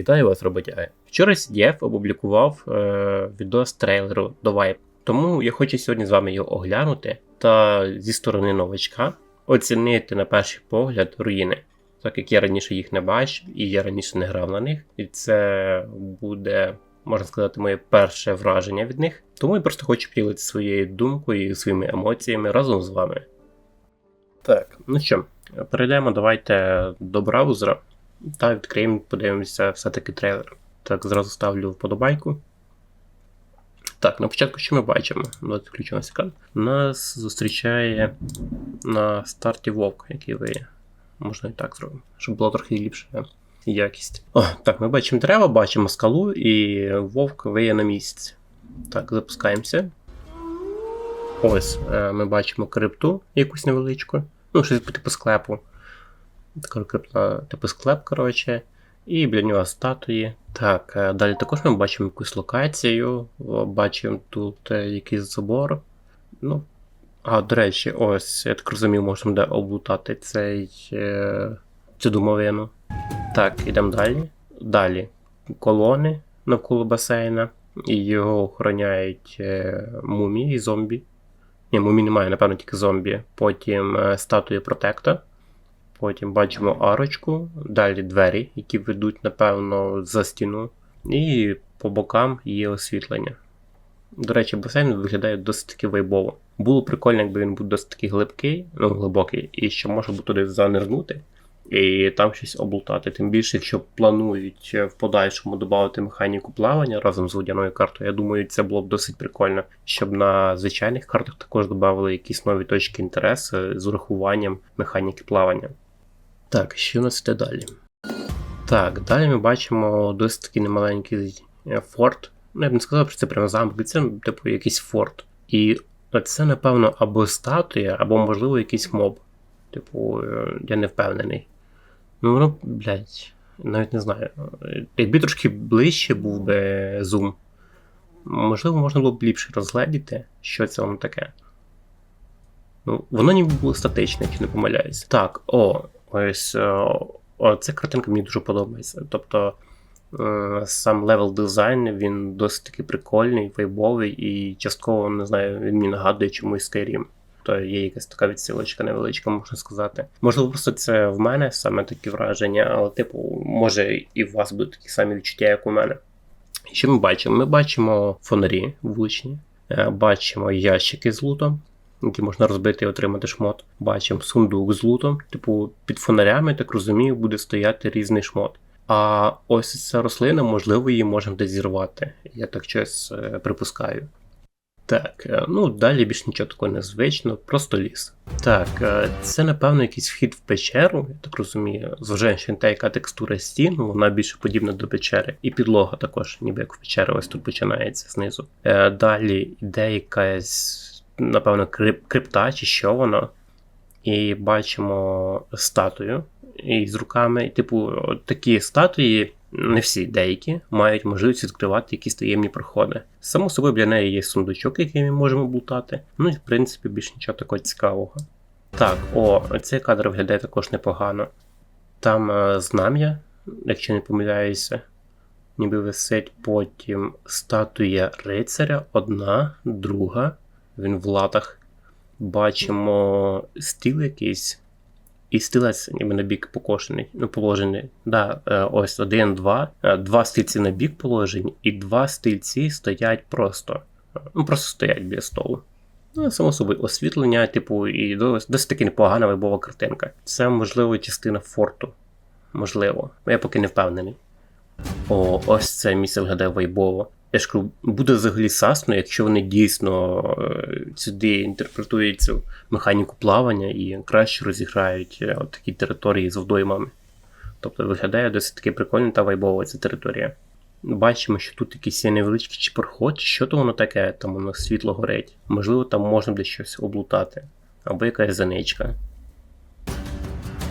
Вітаю вас, роботяги. Вчора CDF опублікував е, відос трейлеру до Vibe, тому я хочу сьогодні з вами його оглянути та зі сторони новачка оцінити на перший погляд руїни, так як я раніше їх не бачив і я раніше не грав на них, і це буде, можна сказати, моє перше враження від них. Тому я просто хочу поділитися своєю думкою і своїми емоціями разом з вами. Так, ну що, перейдемо давайте до браузера. Та відкриємо, подивимося все-таки трейлер. Так, зразу ставлю вподобайку. Так, на початку що ми бачимо? Давайте включимо екран. Нас зустрічає на старті вовк, який виє. Можна і так зробимо, щоб було трохи ліпше якість. О, так, ми бачимо дерева, бачимо скалу і вовк виє на місяць. Так, запускаємося. Ось, е, ми бачимо крипту якусь невеличку. Ну, щось типу склепу. Типу склеп, коротше. І біля нього статуї. Так, е, далі також ми бачимо якусь локацію. Бачимо тут е, якийсь забор. Ну, а, до речі, ось, я так розумію, можемо де облутати цей, е, цю домовину. Так, ідемо далі. Далі колони навколо басейна. І його охороняють мумії і зомбі. Ні, мумій немає, напевно, тільки зомбі. Потім статуя протекта. Потім бачимо арочку, далі двері, які ведуть, напевно, за стіну. І по бокам є освітлення. До речі, басейн виглядає досить таки вайбово. Було прикольно, якби він був досить таки глибкий, ну глибокий, і що можна було туди занирнути і там щось облутати. Тим більше, якщо планують в подальшому додати механіку плавання разом з водяною картою, я думаю, це було б досить прикольно, щоб на звичайних картах також додали якісь нові точки інтересу з урахуванням механіки плавання. Так, що у нас йде далі? Так, далі ми бачимо досить такий немаленький е, форт. Ну, я б не сказав, що це прямо замок, це типу якийсь форт. І це, напевно, або статуя, або, можливо, якийсь моб. Типу, е, я не впевнений. Ну, воно, блядь, навіть не знаю. Якби трошки ближче був би зум, можливо, можна було б ліпше розгледіти, що це воно таке. Ну, воно ніби було статичне, якщо не помиляюсь. Так, о, ось о, ця картинка мені дуже подобається. Тобто е, сам левел дизайн, він досить таки прикольний, вайбовий і частково, не знаю, він мені нагадує чомусь Skyrim. То є якась така відсилочка невеличка, можна сказати. Можливо, просто це в мене саме такі враження, але, типу, може і у вас будуть такі самі відчуття, як у мене. Що ми бачимо? Ми бачимо фонарі вуличні, е, бачимо ящики з лутом, які можна розбити і отримати шмот. Бачимо сундук з лутом. Типу, під фонарями, так розумію, буде стояти різний шмот. А ось ця рослина, можливо, її можемо десь зірвати. Я так щось е, припускаю. Так, е, ну далі більш нічого такого незвичного, просто ліс. Так, е, це напевно якийсь вхід в печеру, я так розумію. Зважаючи на те, яка текстура стін, вона більше подібна до печери. І підлога також, ніби як в печері, ось тут починається знизу. Далі йде якась, напевно, крип, крипта чи що воно. І бачимо статую із руками. Типу, такі статуї. Не всі деякі мають можливість відкривати якісь таємні проходи. Само собою для неї є сундучок, який ми можемо блутати. Ну і в принципі більш нічого такого цікавого. Так, о, цей кадр виглядає також непогано. Там е, знам'я, якщо не помиляюся, ніби висить потім статуя рицаря, одна, друга. Він в латах. Бачимо стіл якийсь. І стілець ніби на бік покошений, ну, положений. Да, е, ось один, два. Е, Два стільці на бік положені, і два стільці стоять просто. Ну, просто стоять біля столу. Ну, само собою, освітлення, типу, і досить таки непогана вибова картинка. Це, можливо, частина форту. Можливо. Я поки не впевнений. О, ось це місце виглядає вайбово. Я ж кажу, буде взагалі сасно, якщо вони дійсно е, сюди інтерпретують цю механіку плавання і краще розіграють е, от такі території з водоймами. Тобто виглядає досить таки прикольно та вайбова ця територія. Бачимо, що тут якийсь є невеличкий чи що то воно таке, там воно світло горить. Можливо, там можна буде щось облутати. Або якась заничка.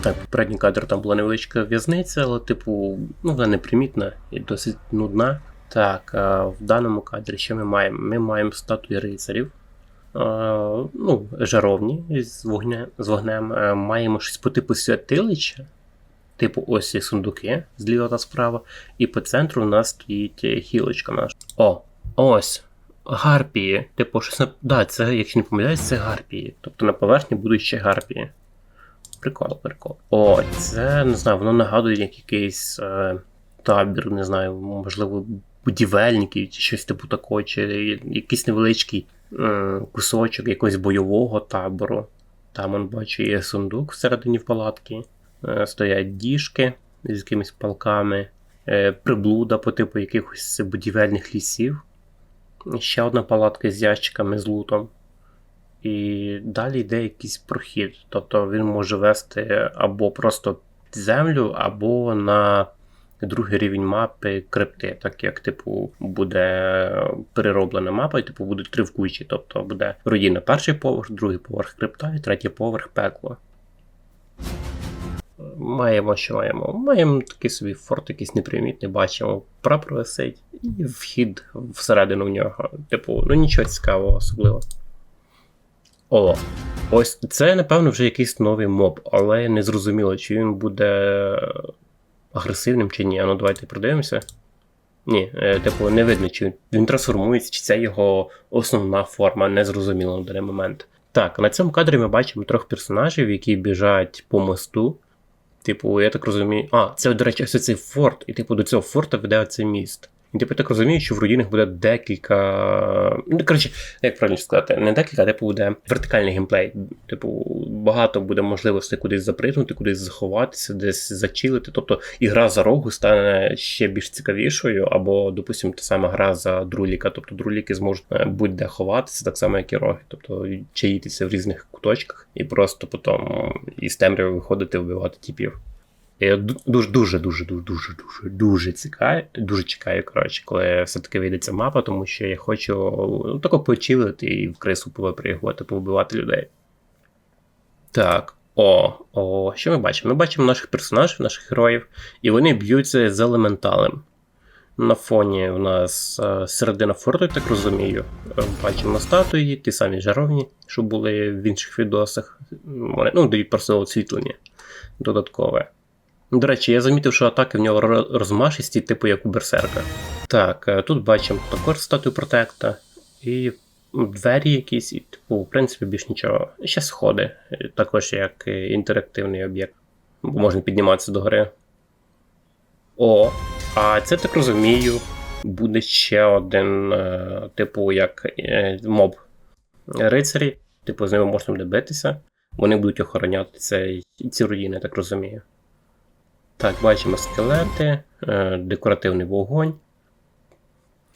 Так, попередній кадр там була невеличка в'язниця, але, типу, ну, вона непримітна і досить нудна. Так, в даному кадрі що ми маємо? Ми маємо статуї рицарів, ну, жаровні з вогнем, з вогнем. маємо щось по типу святилища. Типу, ось є сундуки зліва та справа, і по центру у нас стоїть е, хілочка наша. О, ось. Гарпії. Типу, щось на. Да, це, якщо не помиляюсь, це гарпії. Тобто на поверхні будуть ще гарпії. Прикол, прикол. О, це не знаю, воно нагадує як якийсь е, табір, не знаю, можливо, будівельників чи щось типу такого, чи якийсь невеличкий е, кусочок якогось бойового табору. Там он бачу сундук всередині палатки, е, стоять діжки з якимись палками, е, приблуда по типу якихось будівельних лісів. Ще одна палатка з ящиками з лутом. І далі йде якийсь прохід. Тобто він може вести або просто землю, або на другий рівень мапи крипти, так як, типу, буде перероблена мапа, і типу будуть три в. Тобто буде руїна перший поверх, другий поверх крипта і третій поверх пекло. Маємо, що маємо. Маємо такий собі форт, якийсь непримітний, бачимо, прапор висить, і вхід всередину в нього. Типу, ну нічого цікавого особливо. О, ось це, напевно, вже якийсь новий моб, але не зрозуміло, чи він буде агресивним чи ні. А Ну, давайте продивимося. Ні, е, типу, не видно, чи він трансформується, чи це його основна форма, незрозуміло на даний момент. Так, на цьому кадрі ми бачимо трьох персонажів, які біжать по мосту. Типу, я так розумію. А, це, до речі, ось цей форт, і типу до цього форта веде оцей міст. І типу, я так розумію, що в руїнах буде декілька. Ну, коротше, як правильно сказати, не декілька, а типу буде вертикальний геймплей. Типу, багато буде можливостей кудись запригнути, кудись заховатися, десь зачилити. Тобто ігра за рогу стане ще більш цікавішою, або, допустимо, та сама гра за друліка. Тобто друліки зможуть е, будь-де ховатися, так само, як і роги. Тобто чаїтися в різних куточках і просто потім із темряви виходити, вбивати типів. Я дуже дуже дуже дуже дуже дуже дуже цікаю, дуже чекаю, коротше, коли все-таки вийде ця мапа, тому що я хочу ну, тако почилити і в крису повипригувати, повбивати людей. Так, о, о, що ми бачимо? Ми бачимо наших персонажів, наших героїв, і вони б'ються з елементалем. На фоні в нас е, середина форту, я так розумію. Бачимо статуї, ті самі жаровні, що були в інших відосах. Вони ну, дають просто освітлення додаткове. До речі, я замітив, що атаки в нього розмашисті, типу як у Берсерка. Так, е, тут бачимо також статую протекта і двері якісь, і, типу, в принципі, більш нічого. Ще сходи, е, також як інтерактивний об'єкт. Бо можна підніматися до гори. О, а це так розумію, буде ще один, е, типу, як моб. Рицарі, типу, з ними можна буде битися. Вони будуть охороняти цей, ці руїни, так розумію. Так, бачимо скелети, е, декоративний вогонь.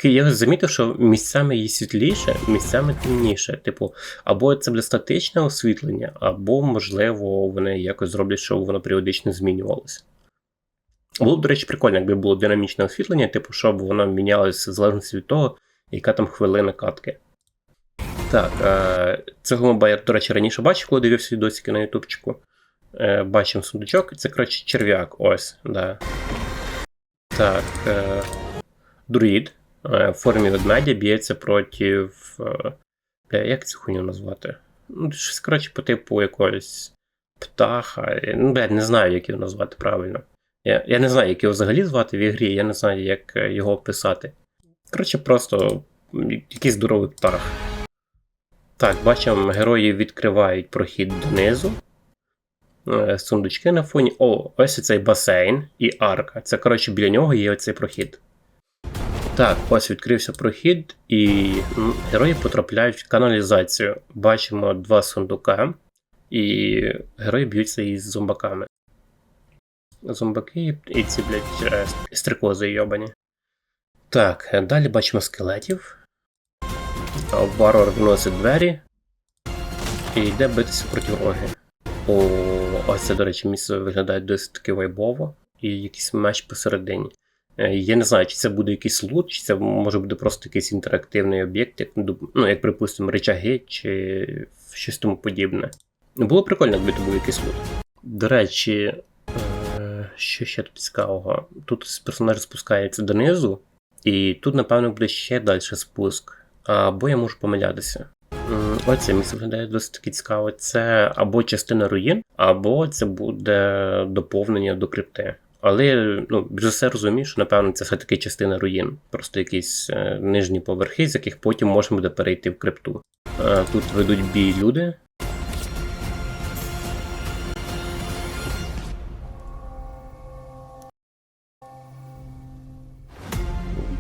Я замітив, що місцями є світліше, місцями темніше. Типу, або це буде статичне освітлення, або, можливо, вони якось зроблять, щоб воно періодично змінювалося. Було б, до речі, прикольно, якби було динамічне освітлення, типу, щоб воно мінялося в залежності від того, яка там хвилина катки. Так, е, моба я, до речі, раніше бачив, коли дивився відосики на ютубчику. Е, Бачимо сундучок, це, коротше, черв'як. Ось, да. Так. Е, Друїд е, в формі ведмедя б'ється проти. Е, як цю хуйню назвати? Ну, щось, коротше, по типу якогось птаха. Ну, блядь, не знаю, як його назвати правильно. Я я не знаю, як його взагалі звати в ігрі, я не знаю, як е, його описати. Коротше, просто якийсь здоровий птах. Так, бачимо, герої відкривають прохід донизу. Е, сундучки на фоні. О, ось цей басейн і арка. Це, коротше, біля нього є оцей прохід. Так, ось відкрився прохід, і герої потрапляють в каналізацію. Бачимо два сундука, і герої б'ються із зомбаками. Зомбаки і ці, блядь, е, стрикози йобані. Так, далі бачимо скелетів. Варвар виносить двері і йде битися проти роги. О, ось це, до речі, місце виглядає досить таки вайбово, і якийсь меч посередині. Е, я не знаю, чи це буде якийсь лут, чи це може бути просто якийсь інтерактивний об'єкт, як, ну, як припустимо, речаги чи щось тому подібне. Було прикольно, якби це був якийсь лут. До речі, е, що ще тут цікавого? Тут персонаж спускається донизу, і тут, напевно, буде ще далі спуск. Або я можу помилятися. М, Оце місце виглядає досить цікаво. Це або частина руїн, або це буде доповнення до крипти. Але ну, вже все розумію, що напевно це все-таки частина руїн. Просто якісь е, нижні поверхи, з яких потім можна буде перейти в крипту. Е, тут ведуть бій люди.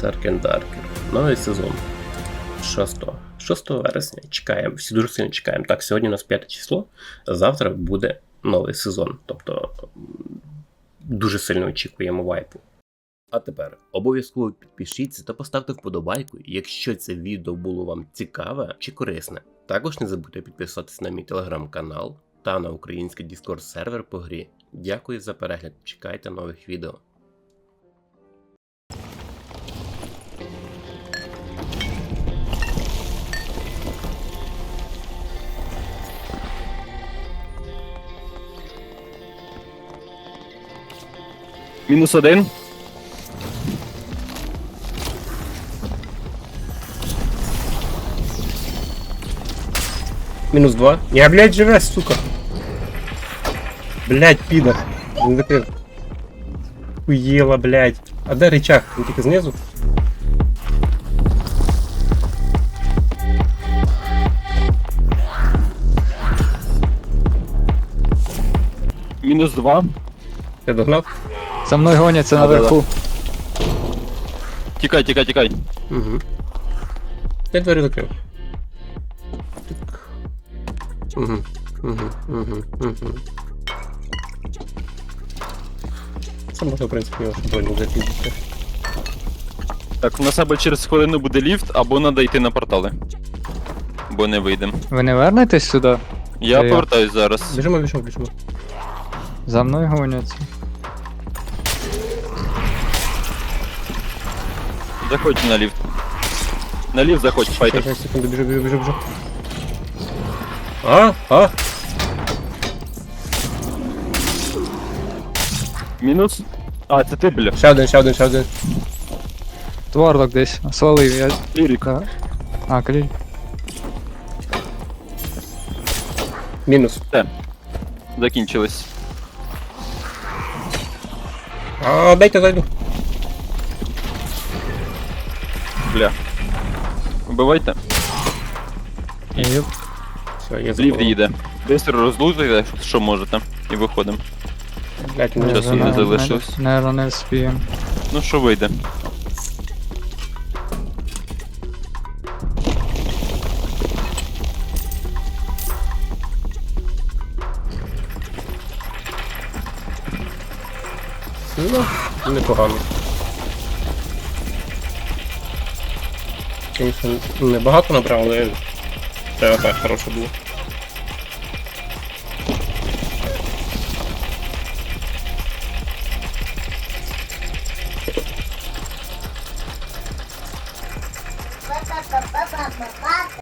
Dark and Darker. Новий сезон. 6, 6 вересня чекаємо. Всі дуже сильно чекаємо. Так, сьогодні у нас 5 число, завтра буде новий сезон. Тобто дуже сильно очікуємо вайпу. А тепер обов'язково підпишіться та поставте вподобайку, якщо це відео було вам цікаве чи корисне. Також не забудьте підписатися на мій телеграм-канал та на український Discord сервер по грі. Дякую за перегляд, чекайте нових відео. Мінус один. Мінус 2. Я, блядь, живе, сука. Блядь, підар. Він закрив. Хуєла, блядь. А де рычаг? Він тільки знизу? Мінус два. Я догнав? За мною гоняться наверху. Тікай, тікай, тікай. Угу. Я двері закрив. Так. Угу. Угу. Угу. Угу. Це можна, в принципі, його шаблоні закінчити. Так, у нас або через хвилину буде ліфт, або треба йти на портали. Бо не вийдемо. Ви не вернетесь сюди? Я я. повертаюсь зараз. Біжимо, біжимо, біжимо. За мною гоняться. Заходь на ліфт. На ліфт заходь, файтер. 5 секунд, біжу, біжу, біжу, біжу. А? А? Мінус. А, це ти, бля. Ще один, ще один, ще один. Тварлок десь. Свалив, я. Лірік. Да. А, клій. Мінус. Закінчилось. А, дайте зайду. Бля. Вбивайте. Єп. Все, я забув. їде. Бистро розлутуйте, що можете. І виходимо. Блять, ну, Часу не залишилось. Наверно, не вспіємо. Ну що вийде? Ну, непогано. Звісно, небагато набрав, але ТВП хороше було.